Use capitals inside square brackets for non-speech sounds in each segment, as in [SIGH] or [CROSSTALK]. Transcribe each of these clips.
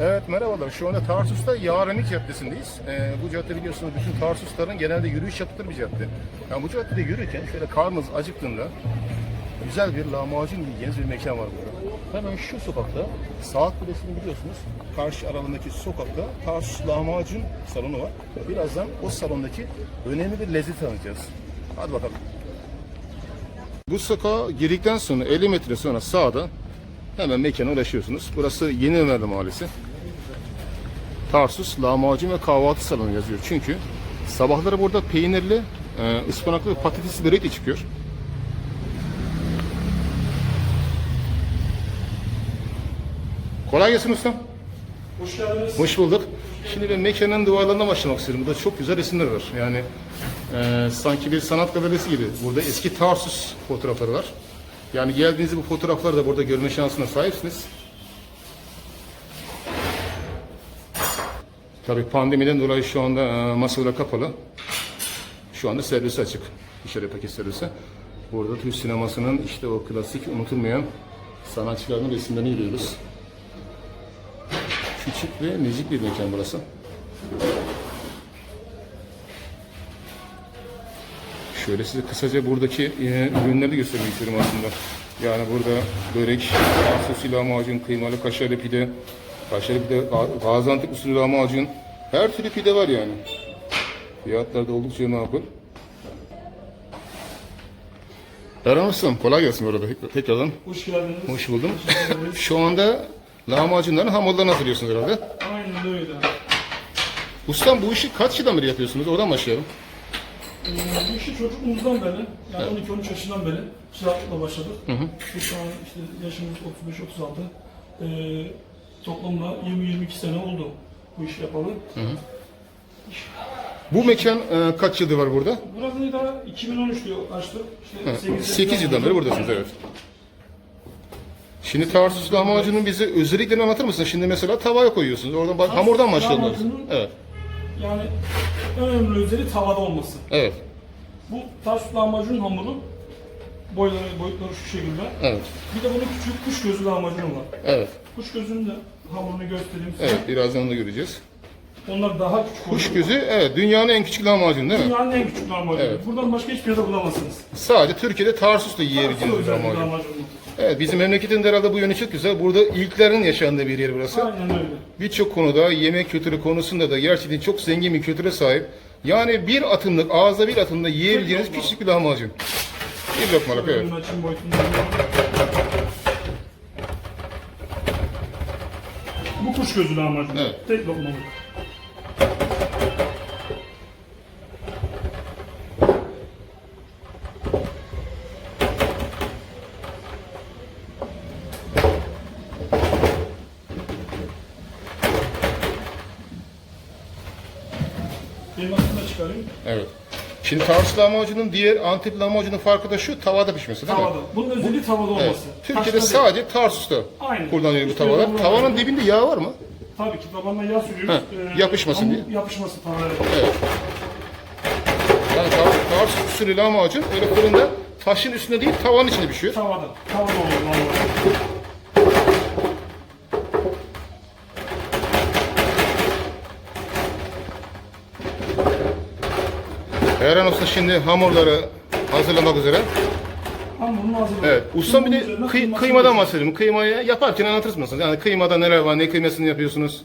Evet merhabalar. Şu anda Tarsus'ta Yarenlik Caddesi'ndeyiz. Ee, bu cadde biliyorsunuz bütün Tarsusların genelde yürüyüş yaptığı bir cadde. Yani bu caddede yürürken şöyle karnınız acıktığında güzel bir lahmacun yiyeceğiniz bir mekan var burada. Hemen şu sokakta Saat Kulesi'ni biliyorsunuz. Karşı aralarındaki sokakta Tarsus Lahmacun salonu var. Birazdan o salondaki önemli bir lezzet tanıyacağız. Hadi bakalım. Bu sokağa girdikten sonra 50 metre sonra sağda hemen mekana ulaşıyorsunuz. Burası Yeni Ömerli Mahallesi. Tarsus lahmacun ve kahvaltı salonu yazıyor. Çünkü sabahları burada peynirli, e, ıspanaklı ve patatesli börek de çıkıyor. Kolay gelsin ustam. Hoş geldiniz. Hoş bulduk. Şimdi ben mekanın duvarlarına başlamak istiyorum. Burada çok güzel resimler var. Yani e, sanki bir sanat galerisi gibi. Burada eski Tarsus fotoğrafları var. Yani geldiğinizde bu fotoğrafları da burada görme şansına sahipsiniz. Tabii pandemiden dolayı şu anda e, masalar kapalı. Şu anda servisi açık. Dışarı paket servisi. Burada Türk sinemasının işte o klasik unutulmayan sanatçıların resimlerini görüyoruz. Küçük ve nezik bir mekan burası. Şöyle size kısaca buradaki e, ürünleri göstermek istiyorum aslında. Yani burada börek, Tarsus lahmacun, kıymalı kaşarlı pide, kaşarlı pide, Ga- Gaziantep usulü lahmacun. Her türlü pide var yani. Fiyatlar da oldukça makul. Erhan Ustam kolay gelsin orada tekrardan. Hoş geldiniz. Hoş buldum. Şu anda lahmacunların hamurlarını hazırlıyorsunuz herhalde. Aynen öyle. Ustam bu işi kaç yıldan beri yapıyorsunuz? Oradan başlayalım. Ee, bu işi çocukluğumuzdan beri, yani 12-13 yaşından beri çıraklıkla başladık. Şu şu an işte yaşımız 35-36. Ee, toplamda 20-22 sene oldu bu işi yapalı. Bu mekan e, kaç yıldır var burada? Burasını da 2013'te açtık. İşte 8 yıldan beri buradasınız evet. Şimdi Tarsus lahmacunun bize özelliklerini anlatır mısın? Şimdi mesela tavaya koyuyorsunuz. Oradan bak, hamurdan lahmacunun- Evet. Yani en önemli özelliği tavada olması. Evet. Bu Tarsus lahmacunun hamuru boyları, boyutları şu şekilde. Evet. Bir de bunun küçük kuş gözü lahmacunu var. Evet. Kuş gözünün de hamurunu göstereyim size. Evet. Birazdan da göreceğiz. Onlar daha küçük Kuş gözü evet dünyanın en küçük lahmacunu değil mi? Dünyanın en küçük lahmacunu. Evet. Buradan başka hiçbir yerde bulamazsınız. Sadece Türkiye'de Tarsus'ta yiyebileceğiniz bir lahmacun. lahmacun. Evet bizim memleketin de herhalde bu yönü çok güzel. Burada ilklerin yaşandığı bir yer burası. Aynen öyle. Birçok konuda yemek kültürü konusunda da gerçekten çok zengin bir kültüre sahip. Yani bir atımlık, ağızda bir atımda yiyebileceğiniz küçük bir lahmacun. Bir lokmalık evet. Bunun açım boyutunda. Bu kuş gözü lahmacun. Evet. Tek lokmalık. Şimdi Tarsus lahmacunun diğer Antep lahmacunun farkı da şu tavada pişmesi değil mi? Tavada. Bunun özelliği tavada olması. Evet. Türkiye'de Taşta değil. sadece Tarsus'ta Aynen. kullanılıyor bu bu- Tavanın dibinde yağ var mı? Tabii ki tabanına yağ sürüyoruz. Heh, yapışmasın hamur diye. Yapışmasın tavaya. Evet. Yani Tar- Tarsus usulü lahmacun öyle fırında taşın üstünde değil tavanın içinde pişiyor. Tavada. Tavada olur. Erhan Usta şimdi hamurları hazırlamak üzere. Hamurunu hazırladık. Evet. Ustam bir de üzerine kıy- kıymasını kıymadan koyacağız. bahsedelim. Kıymayı yaparken anlatır mısınız? Yani kıymada neler var, ne kıymasını yapıyorsunuz?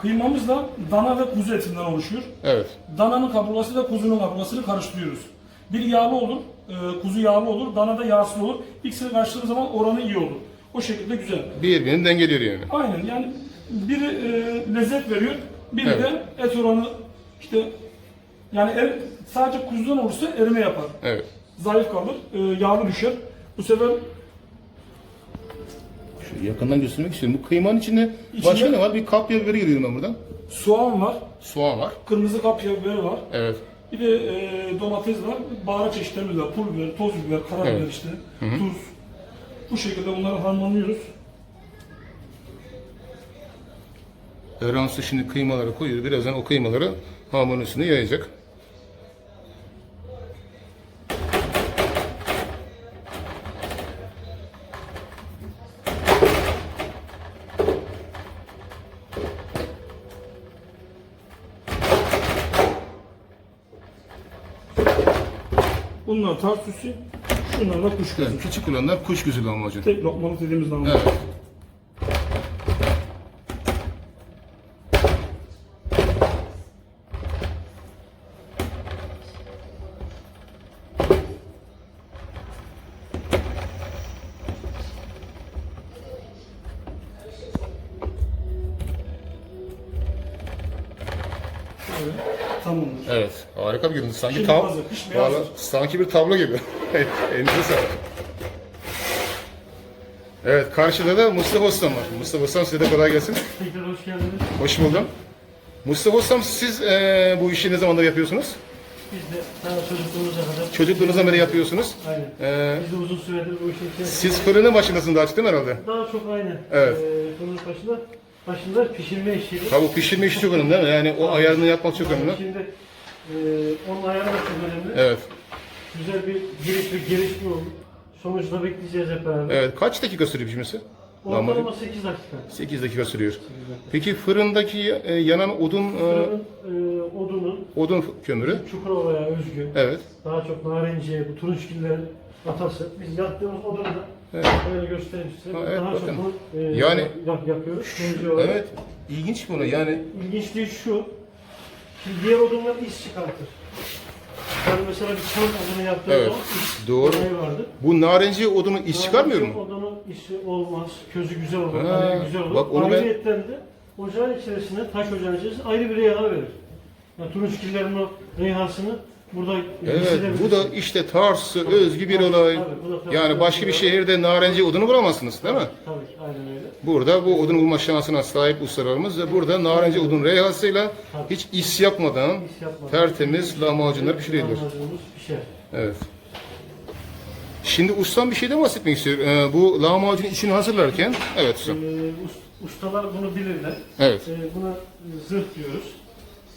Kıymamız da dana ve kuzu etinden oluşuyor. Evet. Dananın kaburgası ve kuzunun kaburgasını karıştırıyoruz. Bir yağlı olur, e, kuzu yağlı olur, dana da yağsız olur. İkisini karıştırdığımız zaman oranı iyi olur. O şekilde güzel. Birbirini dengeliyor yani. Aynen yani biri e, lezzet veriyor, biri Evet. de et oranı işte yani er, sadece kuzudan olursa erime yapar. Evet. Zayıf kalır, e, yağlı düşer. Bu sefer Şu yakından göstermek istiyorum. Bu kıymanın içinde İçinde- başka ne var? Bir kapya biberi görüyorum ben buradan. soğan var, Soğan var. kırmızı kapya biberi var. Evet. Bir de e, domates var, baharat çeşitlerimiz var. Pul biber, toz biber, karabiber Evet. işte, tuz. Bu şekilde bunları harmanlıyoruz. Usta şimdi kıymaları koyuyor. Birazdan o kıymaları hamurun üstüne yayacak. Tartüsü, şunlar da kuş gözü. Evet, küçük olanlar kuş gözü lahmacun. Tek lokmalık dediğimiz lahmacun. Evet. Harika bir görüntü. Sanki Şimdi hazır, Vallahi hazır. sanki bir tablo gibi. [LAUGHS] Elinize sağlık. Evet, karşıda da Mustafa Ustam var. Mustafa Ustam size de kolay gelsin. Tekrar hoş geldiniz. Hoş buldum. Mustafa Ustam siz eee, bu işi ne zamandır yapıyorsunuz? Biz de daha çocukluğumuza kadar... Çocukluğunuzdan beri yapıyorsunuz. Aynen. Eee, Biz de uzun süredir bu işin içinde... siz fırının başındasınız daha değil mi herhalde? Daha çok aynı. Evet. Ee, bunun başında, başında pişirme işi. Tabii pişirme işi çok önemli değil mi? Yani o ayarını yapmak çok önemli. Şimdi e, onun ayarı da çok önemli. Evet. Güzel bir giriş ve gelişme oldu. Sonuçta bekleyeceğiz hep beraber. Evet. Kaç dakika sürüyor pişmesi? Lahmacun. Ortalama 8 dakika. 8 dakika sürüyor. Peki fırındaki e, yanan odun e, Fırının e, odunun odun kömürü? Çukurova'ya özgü. Evet. Daha çok narenciye, bu turunçgillerin atası. Biz yaktığımız odunu da Evet. böyle göstereyim size. Ha, evet, Daha bakın. çok bunu e, Yani-. Temizliği olarak. Evet. İlginç bunu yani. İlginçliği şu. Şimdi diğer odunlar is çıkartır. Yani mesela bir çam odunu yaptığımız Evet, zaman doğru. olayı vardır. Bu narenci odunu iş çıkarmıyor mu? Odunun işi olmaz. Közü güzel olur. Ha, güzel olur. bak onu ben- Ayrıyetten de ocağın içerisine, taş ocağın içerisine ayrı bir reyhan verir. Yani turunçgillerin o reyhansını burada Evet. Bu da işte Tarsus'a özgü bir olay. Tabii, bu da Tarsus'a Yani başka bir şehirde narenci odunu bulamazsınız değil mi? Tabii. Burada bu odun bulma şansına sahip ustalarımız ve burada narenci odun reyhasıyla hiç is yapmadan tertemiz lahmacunlar pişirilir. Evet. Şimdi ustam bir şeyden bahsetmek istiyor. Ee, bu lahmacun içini hazırlarken, evet Ee, ustam. us- ustalar bunu bilirler. Evet. Ee, buna zırh diyoruz.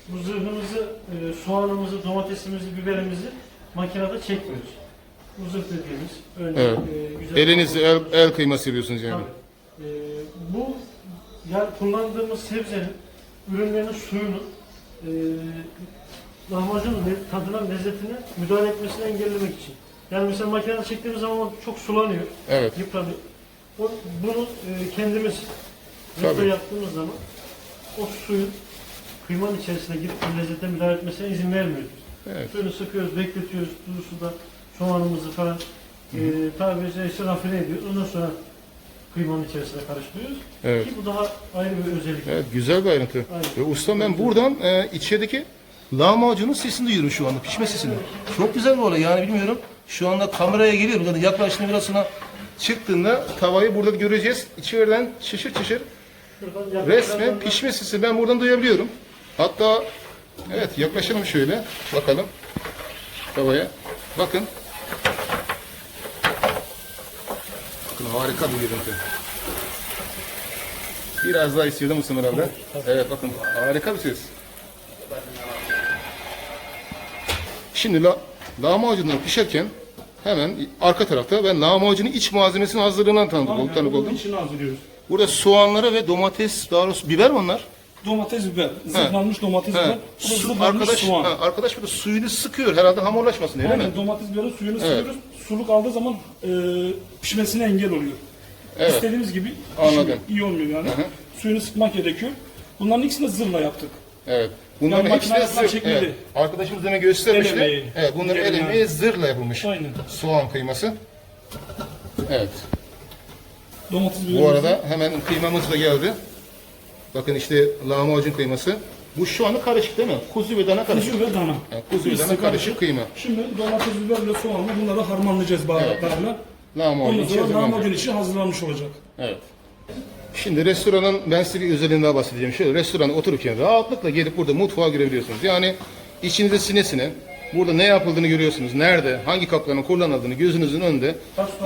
Bu zırhımızı, e, soğanımızı, domatesimizi, biberimizi makinede çekmiyoruz. Bu zırh dediğimiz önce Evet. e, güzel Elinizle el, el kıyması yapıyorsunuz yani. Tabii. Ee, bu yani kullandığımız sebzenin ürünlerin suyunu e, lahmacunun tadına, lezzetine müdahale etmesini engellemek için. Yani mesela makinede çektiğimiz zaman çok sulanıyor, Evet. yıpranıyor. O, bunu e, kendimiz Tabii. yaptığımız zaman o suyun kıymanın içerisine girip lezzete müdahale etmesine izin vermiyoruz. Evet. Suyunu sıkıyoruz, bekletiyoruz, tuzlu suda soğanımızı falan e, tabiri caizse rafine ediyoruz. Ondan sonra kıymanın içerisine karıştırıyoruz. Evet. Ki bu daha ayrı bir özellik. Evet, güzel bir ayrıntı. Aynen. Ve ustam ben buradan e, içerideki lahmacunun sesini duyuyorum şu anda, pişme sesini. Çok güzel bir olay yani bilmiyorum. Şu anda kameraya geliyorum. Zaten yaklaştığında biraz sonra çıktığında tavayı burada göreceğiz. İçeriden şişir şişir resmen pişme sesi ben buradan duyabiliyorum. Hatta evet yaklaşalım şöyle bakalım tavaya. Bakın. Harika bir görüntü. Biraz daha istiyordum Mustafa herhalde. Evet bakın harika bir ses. Şimdi la, lahmacunlar pişerken hemen arka tarafta ben lahmacunun iç malzemesinin hazırlığından tanık oldum. Tanık oldum. içine hazırlıyoruz. Burada soğanları ve domates, daha doğrusu biber mi onlar? Domates biber, zırhlanmış domates biber, Su, arkadaş, soğan. ha, arkadaş burada suyunu sıkıyor herhalde hamurlaşmasın diye değil mi? Aynen domates biberin suyunu sıkıyoruz. Suluk aldığı zaman e, pişmesine engel oluyor. Evet. İstediğimiz gibi Anladım. pişmiyor, iyi olmuyor yani. Suyunu sıkmak gerekiyor. Bunların ikisini de zırhla yaptık. Evet. Bunların Yani hepsi de zırh. çekmeli. Evet. Arkadaşımız demin göstermişti. El emeği. Evet, bunların el emeği. emeği zırhla yapılmış. Aynen. Soğan kıyması. Evet. Domates. Bu arada hemen kıymamız da geldi. Bakın işte lahmacun kıyması. Bu şu anda karışık değil mi? Kuzu ve dana karışık. kuzu ve dana. Yani kuzu ve dana karışık kıyma. Şimdi domates biberle soğanla bunları harmanlayacağız baharatlarla. Lahmacun Ondan sonra lahmacun içi hazırlanmış olacak. Evet. Şimdi restoranın ben size bir özelliğinden bahsedeceğim. Şöyle restorana otururken rahatlıkla gelip burada mutfağa görebiliyorsunuz. Yani içinize sinesine burada ne yapıldığını görüyorsunuz. Nerede, hangi kapların kullanıldığını gözünüzün önünde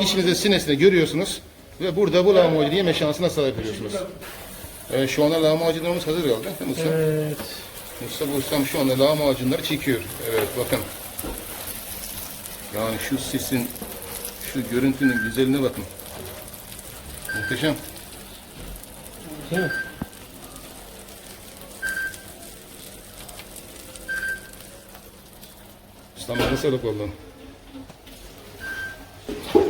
içinize sinesine görüyorsunuz. Ve burada bu lahmacunu yeme şansına sahip oluyorsunuz. Evet, şu anda lahmacunlarımız hazır geldi. Değil mi Mustafa? Evet. Mustafa Ustam şu anda lahmacunları çekiyor. Evet bakın. Yani şu sesin, şu görüntünün güzelliğine bakın. Muhteşem. Evet. Ustam eline sağlık vallahi.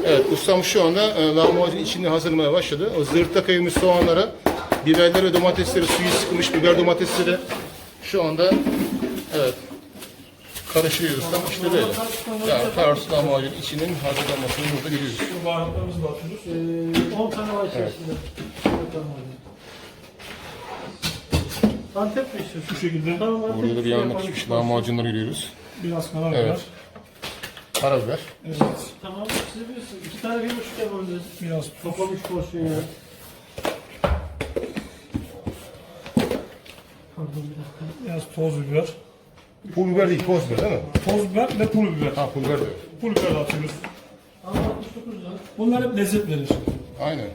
Evet ustam şu anda e, lahmacun içini hazırlamaya başladı. O zırhta kıyılmış soğanlara, biberler ve domatesleri, suyu sıkılmış biber domatesleri şu anda evet karıştırıyor ustam. İşte böyle. Yani Tarsus lahmacun içinin hazırlanmasını burada görüyoruz. Bu baharatlarımızı da atıyoruz. Ee, 10 tane var içerisinde. Antep mi istiyorsun? Şu şekilde Tamam Antep Burada da bir yapalım. pişmiş lahmacunları görüyoruz. biraz karar Evet. evet. Karabiber. evet. Tamam siz biliyorsunuz. İki tane bir buçuk yapabiliriz. Biraz. Toplam üç porsiyon ya. Biraz toz biber. Pul biber değil, toz biber değil mi? Toz biber ve pul biber. Ha pul biber. Pul biber de atıyoruz. Ama 69 lira. Bunlar hep lezzet verir. Aynen.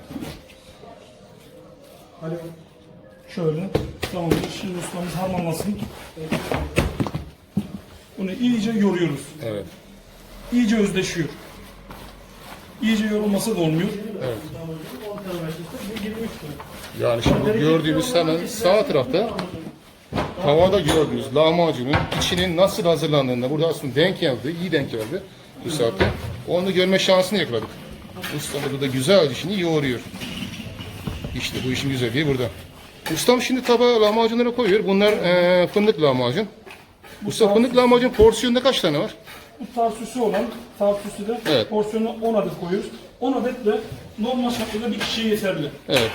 Alo. Şöyle. Tamamdır. Şimdi ustamız harmanlasın. Bunu iyice yoruyoruz. Evet. İyice özleşiyor. İyice yorulması da olmuyor. 10 tane var işte. Bu 23 lira. Yani şimdi gördüğümüz hemen sağ tarafta tavada gördüğünüz lahmacunun içinin nasıl hazırlandığında burada aslında denk geldi, iyi denk geldi bu saatte. Onu görme şansını yakaladık. Ustam burada güzel dişini yoğuruyor. İşte bu işin güzelliği burada. Ustam şimdi tabağa lahmacunları koyuyor. Bunlar eee, fındık lahmacun. Usta fındık lahmacun porsiyonda kaç tane var? Bu tarsusu olan tarsusu da Evet. porsiyonu 10 adet koyuyoruz. 10 adet de normal şartlarda bir kişiye yeterli. Evet.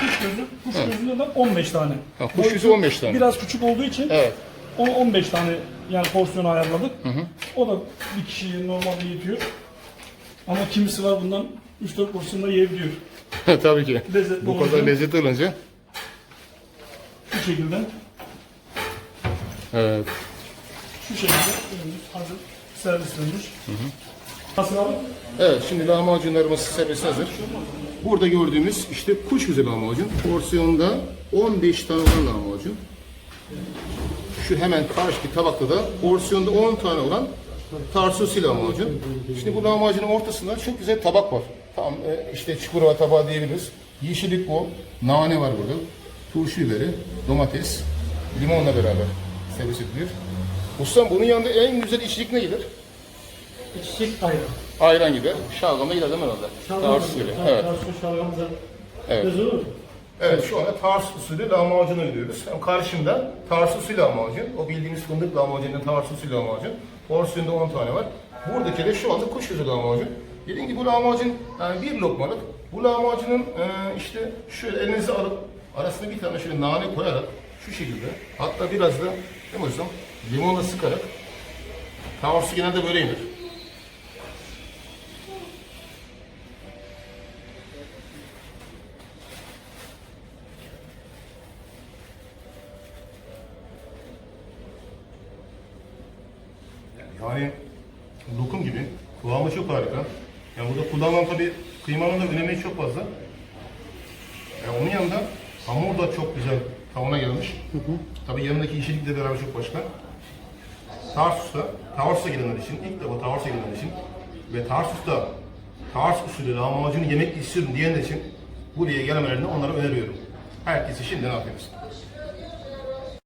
Kuş gözü, kuş gözünde de 15 tane. Ha, kuş yüzü 15 tane. Biraz küçük olduğu için Evet. on- 15 tane yani porsiyonu ayarladık. O da bir kişiye normalde yetiyor. Ama kimisi var bundan 3-4 porsiyonda yiyebiliyor. [LAUGHS] Tabii ki. Lezzetli Bu kadar lezzetli olunca. Şu şekilde, Evet. şu şekilde önümüz hazır servislenmiş. Nasıl abi? Evet şimdi lahmacunlarımız servis hazır. Burada gördüğümüz işte kuş gözü lahmacun. Porsiyonda 15 tane olan lahmacun. Şu hemen karşıki tabakta da porsiyonda 10 tane olan tarsusi lahmacun. Şimdi bu lahmacunun ortasında çok güzel tabak var. Tam e, işte çukurova tabağı diyebiliriz. Yeşillik bu. Nane var burada. Turşu biberi, domates, limonla beraber servis ediliyor. Ustam bunun yanında en güzel içecek ne gelir? İçecek ayran. Ayran gider. Şalgam da gider değil mi herhalde? Tarsus usulü. Evet. Tarsus şalgamıza. Evet. Göz olur mu? Evet şu anda Tarsus usulü lahmacuna gidiyoruz. Hem karşımda Tarsus usulü lahmacun. O bildiğimiz fındık lahmacunun Tarsus usulü lahmacun. Porsiyonda 10 tane var. Buradaki de şu anda kuş gözü lahmacun. Dediğim gibi bu lahmacun yani bir lokmalık. Bu lahmacunun e, işte şöyle elinize alıp arasına bir tane şöyle nane koyarak şu şekilde hatta biraz da mi hocam limonla sıkarak Tarsus genelde böyle yenir. Yani lokum gibi. Kıvamı çok harika. Yani burada kullanılan tabi kıymanın da önemi çok fazla. Yani onun yanında hamur da çok güzel tavana gelmiş. Tabi yanındaki yeşillikle beraber çok başka. Tarsus'ta, Tarsus'a gelenler için, ilk defa Tarsus'a gelenler için ve Tarsus'ta Tarsus usulü lahmacunu yemek istiyorum diyenler için buraya gelmelerini onlara öneriyorum. Herkese şimdiden afiyet olsun.